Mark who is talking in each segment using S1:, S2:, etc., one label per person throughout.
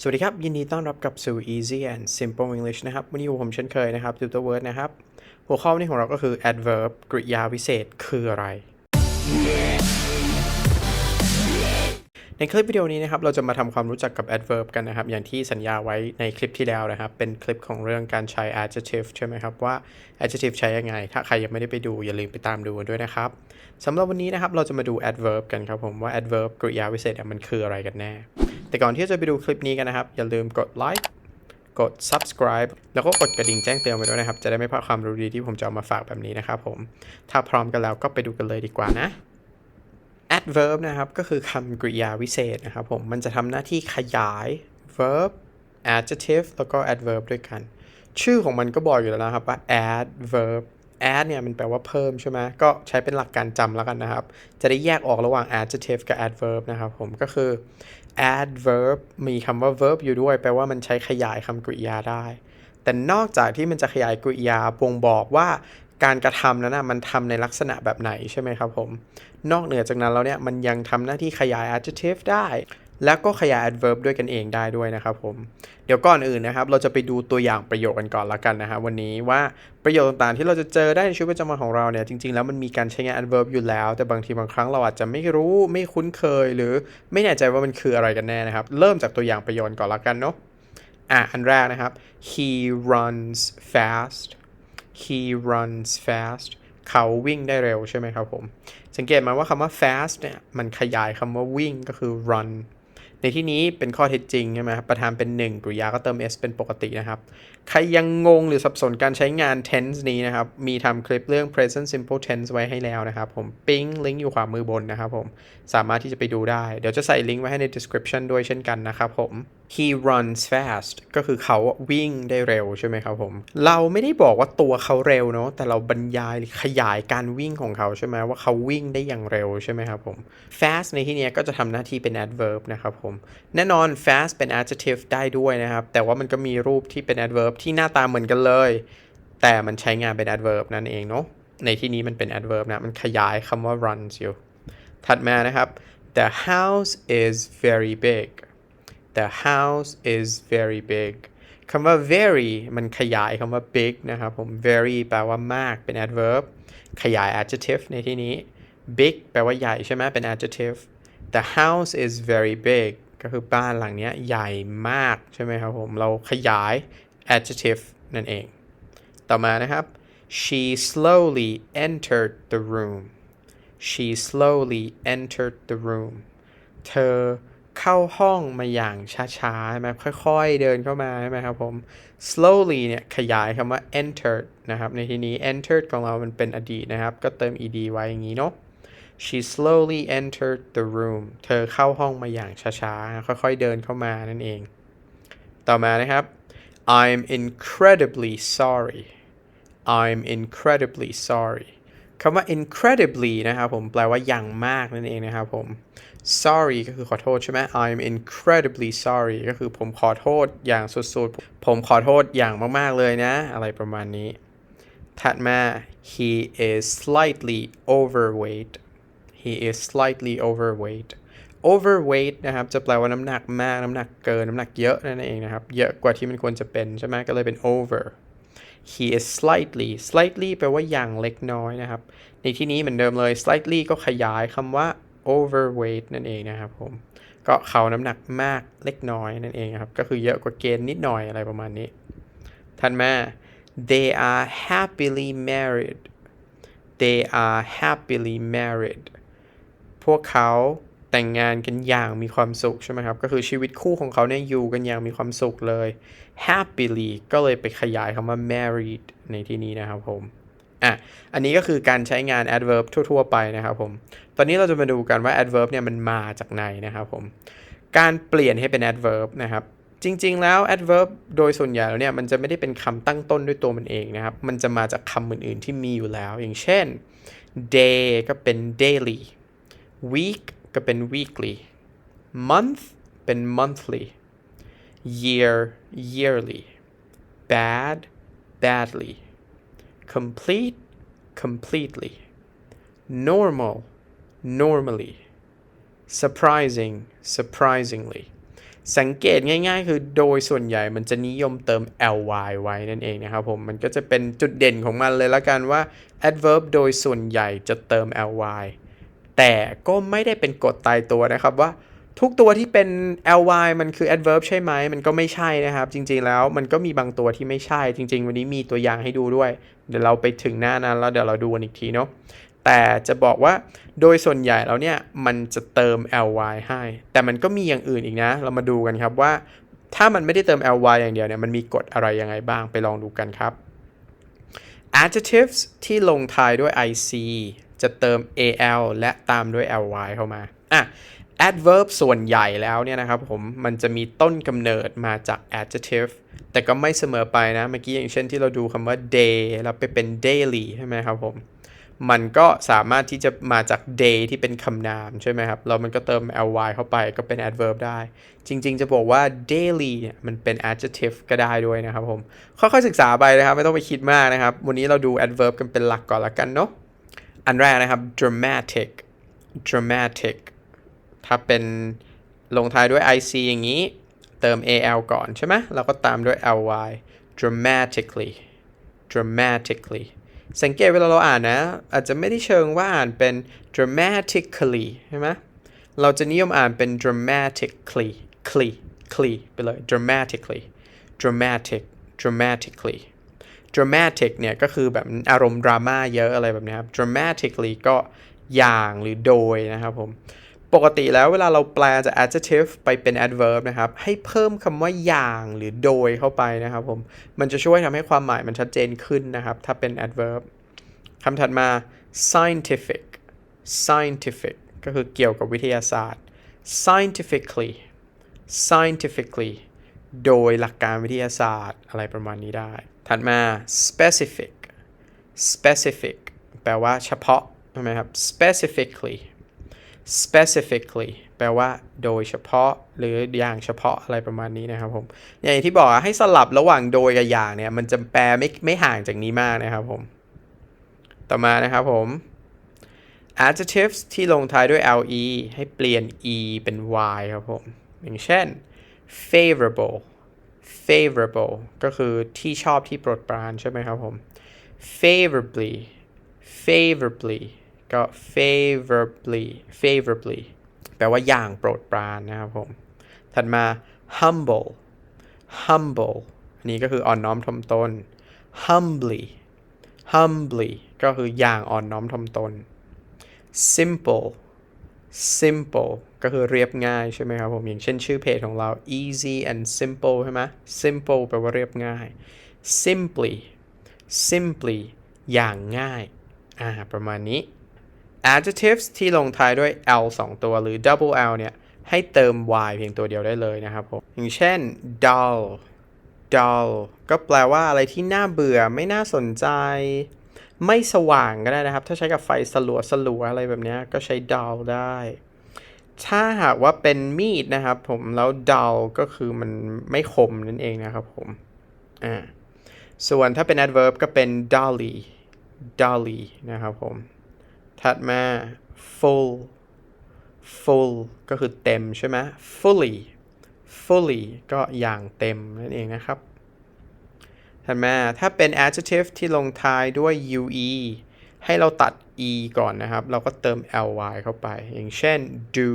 S1: สวัสดีครับ ยินดีต้อนรับกลับสู่ Easy and Simple English นะครับ วันนี้ผมเช่นเคยนะครับ Tutor Word นะครับ หัวข้อนี้ของเราก็คือ adverb กริยาวิเศษคืออะไร ในคลิปวิดีโอนี้นะครับ เราจะมาทำความรู้จักกับ adverb กันนะครับ อย่างที่สัญญาไว้ในคลิปที่แล้วนะครับ เป็นคลิปของเรื่องการใช้ adjective ใช่ไหมครับ ว่า adjective ใช้ยังไง ถ้าใครยังไม่ได้ไปดู อย่าลืมไปตามดูกันด้วยนะครับสำหรับวันนี้นะครับ เราจะมาดู adverb กันครับผมว่า adverb กริยาวิเศษมันคืออะไรกันแน่ แต่ก่อนที่จะไปดูคลิปนี้กันนะครับ อย่าลืมกดไลค์กด subscribe แล้วก็กดกระดิ่งแจ้งเตือนไว้ด้วยนะครับ จะได้ไม่พลาดความรู้ดีที่ผมจะเอามาฝากแบบนี้นะครับผม ถ้าพร้อมกันแล้วก็ไปดูกันเลยดีกว่านะ adverb นะครับ ก็คือคำกริยาวิเศษนะครับผม มันจะทำหน้าที่ขยาย verb adjective แล้วก็ adverb ด้วยกัน ชื่อของมันก็บอกอยู่แล้วนะครับว่า adverb add เนี่ยมันแปลว่าเพิ่มใช่ไหมก็ใช้เป็นหลักการจำแล้วกันนะครับ จะได้แยกออกระหว่าง adjective กับ adverb นะครับผม ก็คือ adverb มีคำว่า verb อยู่ด้วย แปลว่ามันใช้ขยายคำกริยาได้ แต่นอกจากที่มันจะขยายกริยาบ่งบอกว่าการกระทำนั้นนะมันทำในลักษณะแบบไหนใช่ไหมครับผม นอกเหนือจากนั้นแล้วเนี่ยมันยังทำหน้าที่ขยาย adjective ได้ แล้วก็ขยาย adverb ด้วยกันเองได้ด้วยนะครับผม เดี๋ยวก่อนอื่นนะครับ เราจะไปดูตัวอย่างประโยคกันก่อนละกันนะฮะวันนี้ว่าประโยคต่างๆ ที่เราจะเจอได้ในชีวิตประจำวันของเราเนี่ยจริง ๆ แล้วมันมีการใช้งาน adverb อยู่แล้ว แต่บางทีบางครั้งเราอาจจะไม่รู้ไม่คุ้นเคย หรือไม่แน่ใจว่ามันคืออะไรกันแน่นะครับ เริ่มจากตัวอย่างประโยคก่อนละกันเนาะอะอันแรกนะครับ he runs fast he runs fast เขาวิ่งได้เร็วใช่ไหมครับผม สังเกตไหมว่าคำว่า fast เนี่ยมันขยายคำว่าวิ่งก็คือ run ในที่นี้เป็นข้อเท็จจริงใช่ไหมครับประธานเป็น 1 กริยาก็เติม s เป็นปกตินะครับ ใครยังงงหรือสับสนการใช้งาน tense นี้นะครับ มีทำคลิปเรื่อง present simple tense ไว้ให้แล้วนะครับ ผมปิ้งลิงก์อยู่ขวามือบนนะครับผม สามารถที่จะไปดูได้ เดี๋ยวจะใส่ลิงก์ไว้ให้ใน description ด้วยเช่นกันนะครับผม he runs fast ก็คือเขาวิ่งได้เร็วใช่ไหมครับผม เราไม่ได้บอกว่าตัวเขาเร็วเนาะแต่เราบรรยายขยายการวิ่งของเขาใช่ไหมว่าเขาวิ่งได้อย่างเร็วใช่ไหมครับผม fast ในที่นี้ก็จะทำหน้าที่เป็น adverb นะครับผม แน่นอน fast เป็น adjective ได้ด้วยนะครับ แต่ว่ามันก็มีรูปที่เป็น adverb ที่หน้าตาเหมือนกันเลย แต่มันใช้งานเป็น adverb นั่นเองเนาะในที่นี้มันเป็น adverb นะมันขยายคำว่า runs อยู่ถัดมานะครับ the house is very big the house is very big คำว่า very มันขยายคำว่า big นะครับผม very แปลว่ามากเป็น adverb ขยาย adjective ในที่นี้ big แปลว่าใหญ่ใช่ไหมเป็น adjective the house is very big ก็คือบ้านหลังนี้ใหญ่มากใช่ไหมครับผม เราขยาย adjective นั่นเอง ต่อมานะครับ she slowly entered the room she slowly entered the room เธอ เข้าห้องมาอย่างช้าๆใช่ไหมค่อยๆ เดินเข้ามาใช่ไหมครับผม slowly เนี่ยขยายคำว่า entered นะครับ ในที่นี้ entered ของเรามันเป็นอดีตนะครับ ก็เติม ed ไว้อย่างนี้เนาะ she slowly entered the room เธอเข้าห้องมาอย่างช้าๆ ค่อยๆ เดินเข้ามานั่นเอง ต่อมานะครับ I'm incredibly sorry I'm incredibly sorry คำว่า incredibly นะครับผมแปลว่าอย่างมากนั่นเองนะครับผม sorry ก็คือขอโทษใช่ไหม I'm incredibly sorry ก็คือผมขอโทษอย่างสุดๆ ผมขอโทษอย่างมากๆเลยนะ อะไรประมาณนี้ ถัดมา he is slightly overweight he is slightly overweight overweight นะครับ จะแปลว่าน้ำหนักมาก น้ำหนักเกิน น้ำหนักเยอะนั่นเองนะครับ เยอะกว่าที่มันควรจะเป็นใช่ไหมก็เลยเป็น over he is slightly slightly แปลว่าอย่างเล็กน้อยนะครับ ในที่นี้เหมือนเดิมเลย slightly ก็ขยายคำว่า overweight นั่นเองนะครับผม ก็เขาน้ำหนักมากเล็กน้อยนั่นเองครับ ก็คือเยอะกว่าเกณฑ์นิดหน่อยอะไรประมาณนี้ถัดมา they are happily married they are happily married พวกเขา แต่งงานกันอย่างมีความสุขใช่ไหมครับ ก็คือชีวิตคู่ของเขาเนี่ยอยู่กันอย่างมีความสุขเลย happily ก็เลยไปขยายคำว่า married ในที่นี้นะครับผมอะอันนี้ก็คือการใช้งาน adverb ทั่ว ๆ ไปนะครับผม ตอนนี้เราจะมาดูกันว่า adverb เนี่ยมันมาจากไหนนะครับผม การเปลี่ยนให้เป็น adverb นะครับ จริง ๆ แล้ว adverb โดยส่วนใหญ่แล้วเนี่ยมันจะไม่ได้เป็นคำตั้งต้นด้วยตัวมันเองนะครับ มันจะมาจากคำอื่น ๆ ที่มีอยู่แล้ว อย่างเช่น day ก็เป็น daily week ก็เป็น weekly month เป็น monthly year yearly bad badly complete completely normal normally surprising surprisingly สังเกตง่ายๆ คือโดยส่วนใหญ่มันจะนิยมเติม ly ไว้นั่นเองนะครับผม มันก็จะเป็นจุดเด่นของมันเลยละกันว่า adverb โดยส่วนใหญ่จะเติม ly แต่ก็ไม่ได้เป็นกฎตายตัวนะครับว่าทุกตัวที่เป็น ly มันคือ adverb ใช่ไหม มันก็ไม่ใช่นะครับ จริงๆแล้วมันก็มีบางตัวที่ไม่ใช่ จริง ๆ วันนี้มีตัวอย่างให้ดูด้วย เดี๋ยวเราไปถึงหน้านั้นแล้วเดี๋ยวเราดูกันอีกทีเนาะ แต่จะบอกว่าโดยส่วนใหญ่แล้วเนี่ย มันจะเติม ly ให้ แต่มันก็มีอย่างอื่นอีกนะ เรามาดูกันครับว่า ถ้ามันไม่ได้เติม ly อย่างเดียวเนี่ย มันมีกฎอะไรยังไงบ้าง ไปลองดูกันครับ adjectives ที่ลงท้ายด้วย ic จะเติม al และตามด้วย ly เข้ามาอะ adverb ส่วนใหญ่แล้วเนี่ยนะครับผมมันจะมีต้นกำเนิดมาจาก adjective แต่ก็ไม่เสมอไปนะ เมื่อกี้อย่างเช่นที่เราดูคำว่า day แล้วไปเป็น daily ใช่ไหมครับผม มันก็สามารถที่จะมาจาก day ที่เป็นคำนามใช่ไหมครับแล้วมันก็เติม ly เข้าไปก็เป็น adverb ได้ จริง ๆ จะบอกว่า daily เนี่ยมันเป็น adjective ก็ได้ด้วยนะครับผมค่อยๆศึกษาไปนะครับ ไม่ต้องไปคิดมากนะครับ วันนี้เราดู adverb กันเป็นหลักก่อนละกันเนาะ อันแรกนะครับ dramatic dramatic ถ้าเป็นลงท้ายด้วย ic อย่างนี้ เติม al ก่อนใช่ไหมแล้วก็ตามด้วย ly dramatically dramatically สังเกตเวลาเราอ่านนะ อาจจะไม่ได้เชิงว่าอ่านเป็น dramatically ใช่ไหมเราจะนิยมอ่านเป็น dramatically cly cly ไปเลย dramatically dramatic dramatically dramatic เนี่ยก็คือแบบอารมณ์ดราม่าเยอะอะไรแบบนี้ครับ dramatically ก็อย่างหรือโดยนะครับผม ปกติแล้วเวลาเราแปลจาก adjective ไปเป็น adverb นะครับ ให้เพิ่มคำว่าอย่างหรือโดยเข้าไปนะครับผม มันจะช่วยทำให้ความหมายมันชัดเจนขึ้นนะครับ ถ้าเป็น adverb คำถัดมา scientific scientific ก็คือเกี่ยวกับวิทยาศาสตร์ scientifically scientifically โดยหลักการวิทยาศาสตร์อะไรประมาณนี้ได้ ถัดมา specific specific แปลว่าเฉพาะใช่ไหมครับ specifically specifically แปลว่าโดยเฉพาะหรืออย่างเฉพาะอะไรประมาณนี้นะครับผมอย่างที่บอกให้สลับระหว่างโดยกับอย่างเนี่ยมันจะแปลไม่ไม่ห่างจากนี้มากนะครับผม ต่อมานะครับผม adjectives ที่ลงท้ายด้วย le ให้เปลี่ยน e เป็น y ครับผม อย่างเช่น favorable favorable ก็คือที่ชอบที่โปรดปรานใช่ไหมครับผม favorably favorably ก็ favorably favorably แปลว่าอย่างโปรดปรานนะครับผม ถัดมา humble humble อันนี้ก็คืออ่อนน้อมถ่อมตน humbly humbly ก็คืออย่างอ่อนน้อมถ่อมตน simple simple ก็คือเรียบง่ายใช่ไหมครับผม อย่างเช่นชื่อเพจของเรา easy and simple ใช่ไหม simple แปลว่าเรียบง่าย simply simply อย่างง่าย อ่า ประมาณนี้ adjectives ที่ลงท้ายด้วย l 2 ตัวหรือ double l เนี่ย ให้เติม y เพียงตัวเดียวได้เลยนะครับผม อย่างเช่น dull dull ก็แปลว่าอะไรที่น่าเบื่อไม่น่าสนใจ ไม่สว่างก็ได้นะครับ ถ้าใช้กับไฟสลัวสลัวอะไรแบบนี้ก็ใช้ dull ได้ ถ้าหากว่าเป็นมีดนะครับผมแล้ว dull ก็คือมันไม่คมนั่นเองนะครับผมอ่าส่วนถ้าเป็น adverb ก็เป็น dully dully นะครับผม ถัดมา full full ก็คือเต็มใช่ไหม fully fully ก็อย่างเต็มนั่นเองนะครับ ถัดมาถ้าเป็น adjective ที่ลงท้ายด้วย ue ให้เราตัด e ก่อนนะครับ เราก็เติม ly เข้าไป อย่างเช่น do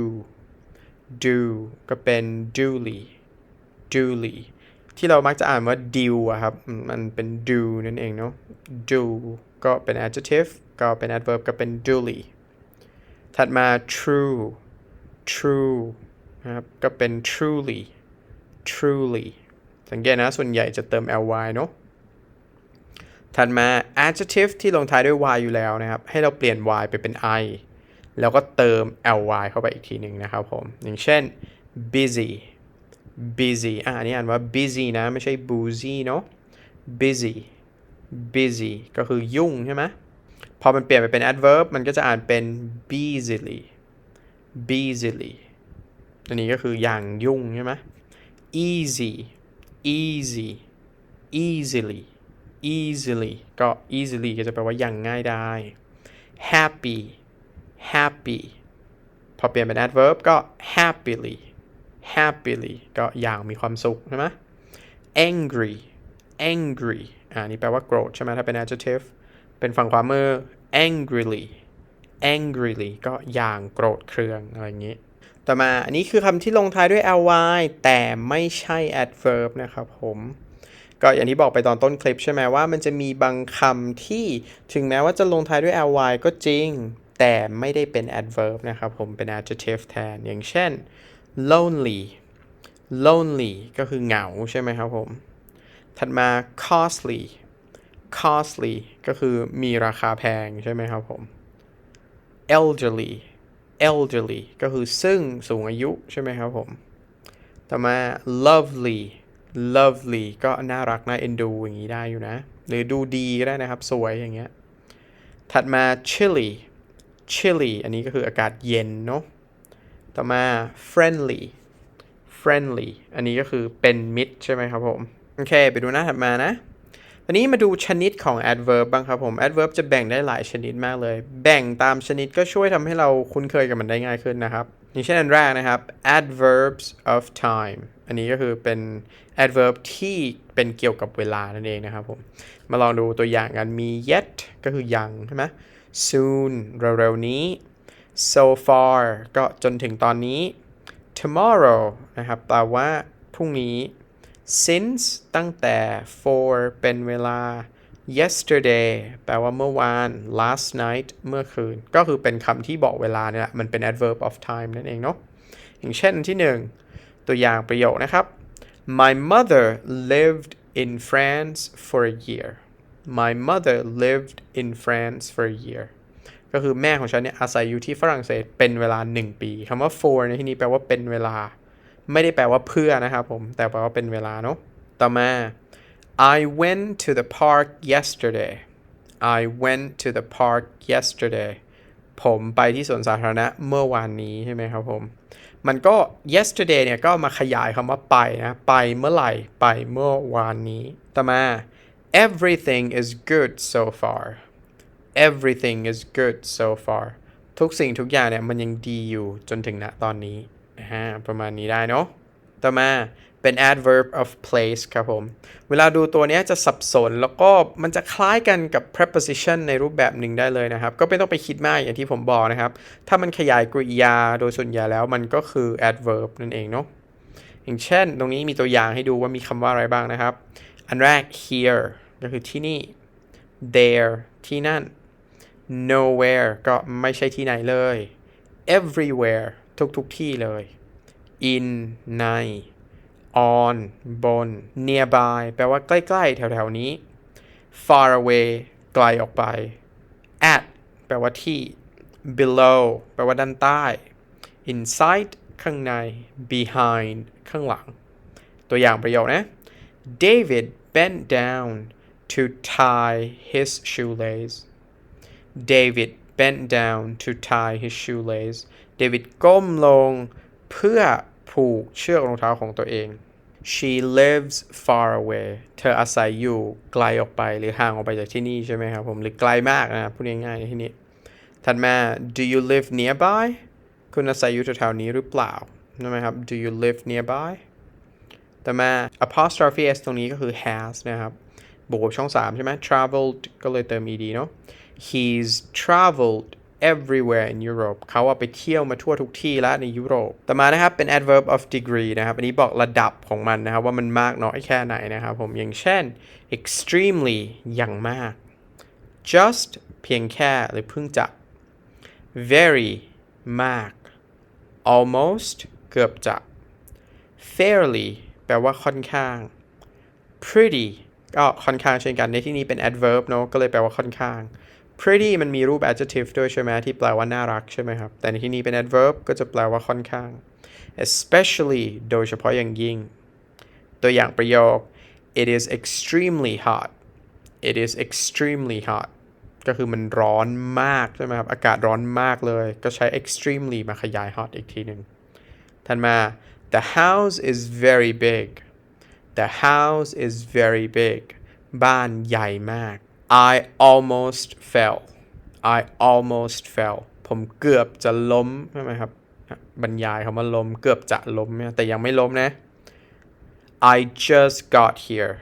S1: do ก็เป็น duly duly ที่เรามักจะอ่านว่า do อะครับ มันเป็น do นั่นเองเนาะ do ก็เป็น adjective ก็เป็น adverb ก็เป็น duly ถัดมา true true นะครับ ก็เป็น truly truly สังเกตนะ ส่วนใหญ่จะเติม ly เนาะ ถัดมา adjective ที่ลงท้ายด้วย y อยู่แล้วนะครับ ให้เราเปลี่ยน y ไปเป็น i แล้วก็เติม ly เข้าไปอีกทีหนึ่งนะครับผม อย่างเช่น busy busy อ่านี่อ่านว่า busy นะ ไม่ใช่ boozy เนาะ busy busy ก็คือยุ่งใช่ไหมพอมันเปลี่ยนไปเป็น adverb มันก็จะอ่านเป็น busily busily อันนี้ก็คืออย่างยุ่งใช่ไหม easy easy easily easily ก็ easily ก็จะแปลว่าอย่างง่ายได้ happy happy พอเปลี่ยนเป็น adverb ก็ happily happily ก็อย่างมีความสุขใช่ไหม angry angry อ่านี่แปลว่าโกรธใช่ไหมถ้าเป็น adjective เป็นฝั่งขวามือ angrily angrily ก็อย่างโกรธเคืองอะไรอย่างนี้ ต่อมาอันนี้คือคำที่ลงท้ายด้วย ly แต่ไม่ใช่ adverb นะครับผม ก็อย่างที่บอกไปตอนต้นคลิปใช่ไหมว่ามันจะมีบางคำที่ถึงแม้ว่าจะลงท้ายด้วย ly ก็จริง แต่ไม่ได้เป็น adverb นะครับผมเป็น adjective แทน อย่างเช่น lonely lonely ก็คือเหงาใช่ไหมครับผม ถัดมา costly costly ก็คือมีราคาแพงใช่ไหมครับผม elderly elderly ก็คือซึ่งสูงอายุใช่ไหมครับผม ต่อมา lovely lovely ก็น่ารักน่าเอ็นดูอย่างนี้ได้อยู่นะ หรือดูดีก็ได้นะครับ สวยอย่างเงี้ย ถัดมา chilly chilly อันนี้ก็คืออากาศเย็นเนาะ ต่อมา friendly friendly อันนี้ก็คือเป็นมิตรใช่ไหมครับผม โอเค ไปดูหน้าถัดมานะตอนนี้มาดูชนิดของ adverb บ้างครับผม adverb จะแบ่งได้หลายชนิดมากเลย แบ่งตามชนิดก็ช่วยทำให้เราคุ้นเคยกับมันได้ง่ายขึ้นนะครับ อย่างเช่นอันแรกนะครับ adverbs of time อันนี้ก็คือเป็น adverb ที่เป็นเกี่ยวกับเวลานั่นเองนะครับผม มาลองดูตัวอย่างกันมี yet ก็คือยังใช่ไหม soon เร็วๆนี้ so far ก็จนถึงตอนนี้ tomorrow นะครับแปลว่าพรุ่งนี้ since ตั้งแต่ for เป็นเวลา yesterday แปลว่าเมื่อวาน last night เมื่อคืน ก็คือเป็นคำที่บอกเวลาเนี่ยแหละมันเป็น adverb of time นั่นเองเนาะอย่างเช่นที่หนึ่ง ตัวอย่างประโยคนะครับ My mother lived in France for a year My mother lived in France for a year ก็คือแม่ของฉันเนี่ยอาศัยอยู่ที่ฝรั่งเศสเป็นเวลา 1 ปีคำว่า for ในที่นี้แปลว่าเป็นเวลา ไม่ได้แปลว่าเพื่อนะครับผม แต่แปลว่าเป็นเวลาเนาะต่อมา I went to the park yesterday I went to the park yesterday ผมไปที่สวนสาธารณะเมื่อวานนี้ใช่ไหมครับผม มันก็ yesterday เนี่ยก็มาขยายคำว่าไปนะไปเมื่อไหร่ ไปเมื่อวานนี้ต่อมา everything is good so far everything is good so far ทุกสิ่งทุกอย่างเนี่ยมันยังดีอยู่จนถึงณตอนนี้นะฮะประมาณนี้ได้เนาะต่อมา เป็น adverb of place ครับผม เวลาดูตัวนี้จะสับสนแล้วก็มันจะคล้ายกันกับ preposition ในรูปแบบหนึ่งได้เลยนะครับ ก็ไม่ต้องไปคิดมากอย่างที่ผมบอกนะครับ ถ้ามันขยายกริยาโดยส่วนใหญ่แล้วมันก็คือ adverb นั่นเองเนาะอย่างเช่น ตรงนี้มีตัวอย่างให้ดูว่ามีคำว่าอะไรบ้างนะครับ อันแรก here ก็คือที่นี่ there ที่นั่น nowhere ก็ไม่ใช่ที่ไหนเลย everywhere ทุกๆที่เลย in ใน on บน nearby แปลว่าใกล้ๆ แถวๆ นี้ far away ไกลออกไป at แปลว่าที่ below แปลว่าด้านใต้ inside ข้างใน behind ข้างหลัง ตัวอย่างประโยคนะ David bent down to tie his shoelace David bent down to tie his shoelace David ก้มลงเพื่อ ผูกเชือกรองเท้าของตัวเอง She lives far away เธออาศัยอยู่ไกลออกไปหรือห่างออกไปจากที่นี่ใช่ไหมครับผม หรือไกลมากนะพูดง่ายๆในที่นี้ ถัดมา Do you live nearby คุณอาศัยอยู่แถวๆนี้หรือเปล่าใช่ไหมครับ Do you live nearby ต่อมา apostrophe s ตรงนี้ก็คือ has นะครับบวกกับช่อง 3 ใช่ไหม traveled ก็เลยเติม ed เนาะ he's traveled everywhere in Europe เขาอะไปเที่ยวมาทั่วทุกที่แล้วในยุโรป ต่อมานะครับ เป็น adverb of degree นะครับ อันนี้บอกระดับของมันนะครับ ว่ามันมากน้อยแค่ไหนนะครับผม อย่างเช่น extremely อย่างมาก just เพียงแค่หรือเพิ่งจะ very มาก almost เกือบจะ fairly แปลว่าค่อนข้าง pretty ก็ค่อนข้างเช่นกันในที่นี้เป็น adverb เนอะก็เลยแปลว่าค่อนข้าง pretty มันมีรูป adjective ด้วยใช่ไหมที่แปลว่าน่ารักใช่ไหมครับ แต่ในที่นี้เป็น adverb ก็จะแปลว่าค่อนข้าง especially โดยเฉพาะอย่างยิ่ง ตัวอย่างประโยค it is extremely hot it is extremely hot ก็คือมันร้อนมากใช่ไหมครับ อากาศร้อนมากเลย ก็ใช้ extremely มาขยาย hot อีกทีหนึ่งถัดมา the house is very big the house is very big บ้านใหญ่มาก I almost fell I almost fell ผมเกือบจะล้มใช่ไหมครับ บรรยายคำว่าล้มเกือบจะล้มเนี่ยแต่ยังไม่ล้มนะ I just got here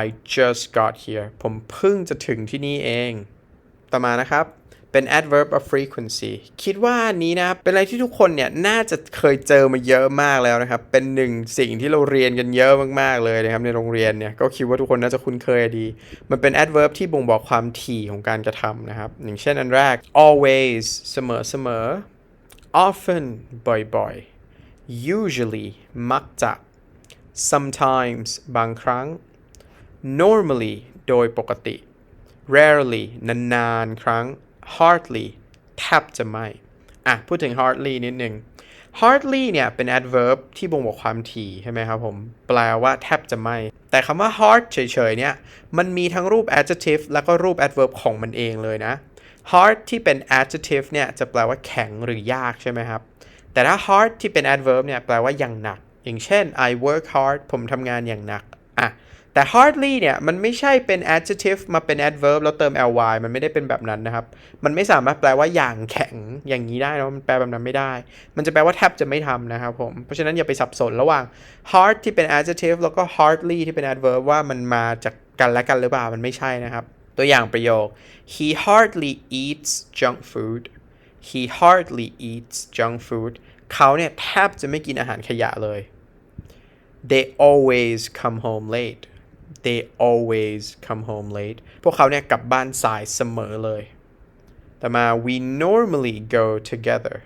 S1: I just got here ผมเพิ่งจะถึงที่นี่เอง ต่อมานะครับ เป็น adverb of frequency คิดว่านนี้นะ เป็นอะไรที่ทุกคนเนี่ย น่าจะเคยเจอมาเยอะมากแล้วนะครับ เป็นหนึ่งสิ่งที่เราเรียนกันเยอะมาก ๆ เลยนะครับ ในโรงเรียนเนี่ย ก็คิดว่าทุกคนน่าจะคุ้นเคยดี มันเป็น adverb ที่บ่งบอกความถี่ของการกระทำนะครับ อย่างเช่นอันแรก always เสมอเสมอ often บ่อยๆ usually มักจะ sometimes บางครั้ง normally โดยปกติ rarely นานๆ ครั้ง hardly แทบจะไม่ อะ พูดถึง hardly นิดนึง hardly เนี่ยเป็น adverb ที่บ่งบอกความถี่ใช่ไหมครับผม แปลว่าแทบจะไม่ แต่คำว่า hard เฉยๆเนี่ย มันมีทั้งรูป adjective แล้วก็รูป adverb ของมันเองเลยนะ hard ที่เป็น adjective เนี่ยจะแปลว่าแข็งหรือยากใช่ไหมครับ แต่ถ้า hard ที่เป็น adverb เนี่ยแปลว่าอย่างหนัก อย่างเช่น I work hard ผมทำงานอย่างหนัก อะ แต่ hardly เนี่ย มันไม่ใช่เป็น adjective มาเป็น adverb แล้วเติม ly มันไม่ได้เป็นแบบนั้นนะครับ มันไม่สามารถแปลว่าอย่างแข็งอย่างนี้ได้นะมันแปลแบบนั้นไม่ได้ มันจะแปลว่าแทบจะไม่ทำนะครับผม เพราะฉะนั้นอย่าไปสับสนระหว่าง hard ที่เป็น adjective แล้วก็ hardly ที่เป็น adverb ว่ามันมาจากกันและกันหรือเปล่า มันไม่ใช่นะครับ ตัวอย่างประโยค he hardly eats junk food he hardly eats junk food เขาเนี่ยแทบจะไม่กินอาหารขยะเลย they always come home late they always come home late พวกเขาเนี่ยกลับบ้านสายเสมอเลยต่อมา we normally go together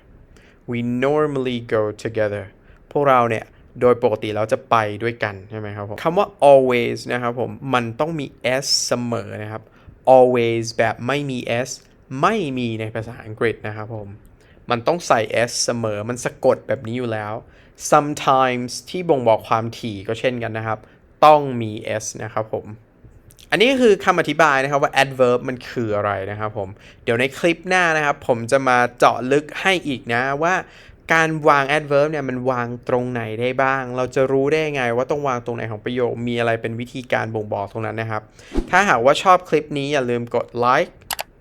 S1: we normally go together พวกเราเนี่ยโดยปกติเราจะไปด้วยกันใช่ไหมครับผมคำว่า always นะครับผม มันต้องมี s เสมอนะครับ always แบบไม่มี s ไม่มีในภาษาอังกฤษนะครับผม มันต้องใส่ s เสมอ มันสะกดแบบนี้อยู่แล้ว sometimes ที่บ่งบอกความถี่ก็เช่นกันนะครับ ต้องมี s นะครับผม อันนี้คือคำอธิบายนะครับว่า adverb มันคืออะไรนะครับผม เดี๋ยวในคลิปหน้านะครับ ผมจะมาเจาะลึกให้อีกนะว่าการวาง adverb เนี่ยมันวางตรงไหนได้บ้าง เราจะรู้ได้ยังไงว่าต้องวางตรงไหนของประโยค มีอะไรเป็นวิธีการบ่งบอกตรงนั้นนะครับ ถ้าหากว่าชอบคลิปนี้อย่าลืมกด like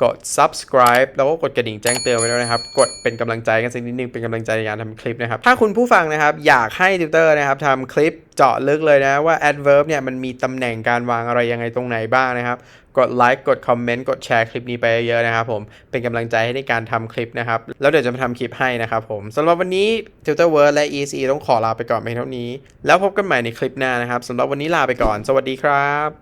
S1: กด subscribe แล้วก็กดกระดิ่งแจ้งเตือนไว้ด้วยนะครับ กดเป็นกำลังใจกันสักนิดนึงเป็นกำลังใจในการทำคลิปนะครับ ถ้าคุณผู้ฟังนะครับ อยากให้ติวเตอร์นะครับทำคลิปเจาะลึกเลยนะว่า adverb เนี่ยมันมีตำแหน่งการวางอะไรยังไงตรงไหนบ้างนะครับ กดไลค์กดคอมเมนต์กดแชร์คลิปนี้ไปเยอะๆนะครับผมเป็นกำลังใจให้ในการทำคลิปนะครับ แล้วเดี๋ยวจะมาทำคลิปให้นะครับผมสำหรับวันนี้ Tutor Word และ EC ต้องขอลาไปก่อนเพียงเท่านี้ แล้วพบกันใหม่ในคลิปหน้านะครับสำหรับวันนี้ลาไปก่อน สวัสดีครับ